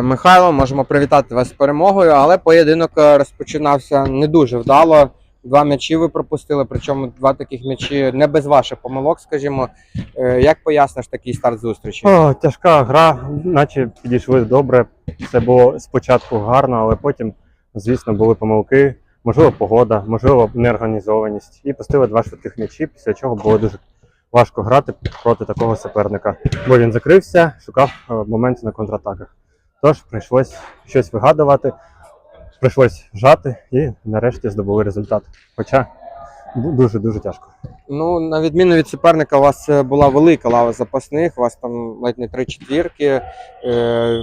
Михайло, можемо привітати вас з перемогою, але поєдинок е, розпочинався не дуже вдало. Два м'ячі ви пропустили, причому два таких м'ячі не без ваших помилок, скажімо. Е, Як поясниш такий старт зустрічі? О, тяжка гра, наче підійшли добре. Все було спочатку гарно, але потім, звісно, були помилки. Можливо, погода, можливо, неорганізованість. І пустили два швидких м'ячі, після чого було дуже важко грати проти такого суперника. Бо він закрився, шукав е, моменти на контратаках. Тож прийшлось щось вигадувати, прийшлось жати і нарешті здобули результат. Хоча дуже-дуже тяжко. Ну, на відміну від суперника, у вас е, була велика лава запасних, у вас там ледь не три четвірки. Е,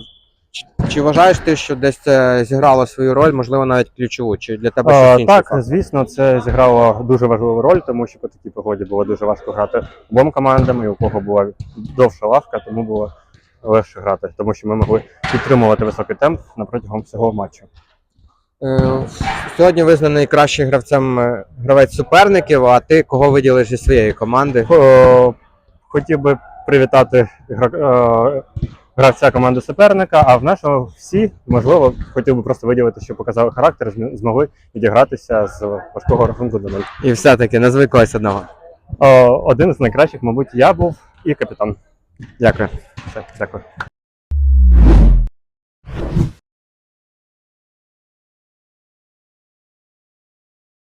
Чи, вважаєш ти, що десь це зіграло свою роль, можливо, навіть ключову? Чи для тебе щось інше? так, звісно, це зіграло дуже важливу роль, тому що по такій погоді було дуже важко грати обом командам, і у кого була довша лавка, тому було легше грати, тому що ми могли підтримувати високий темп протягом всього матчу. Е, Сьогодні визнаний кращим гравцем е, гравець суперників, а ти кого виділиш зі своєї команди? Хотів би привітати е, гравця команди суперника, а в нашого всі, можливо, хотів би просто виділити, що показали характер, зм- змогли відігратися з важкого рахунку до нуль. І все-таки назви когось одного. Один з найкращих, мабуть, я був і капітан. Дякую. Все, дякую.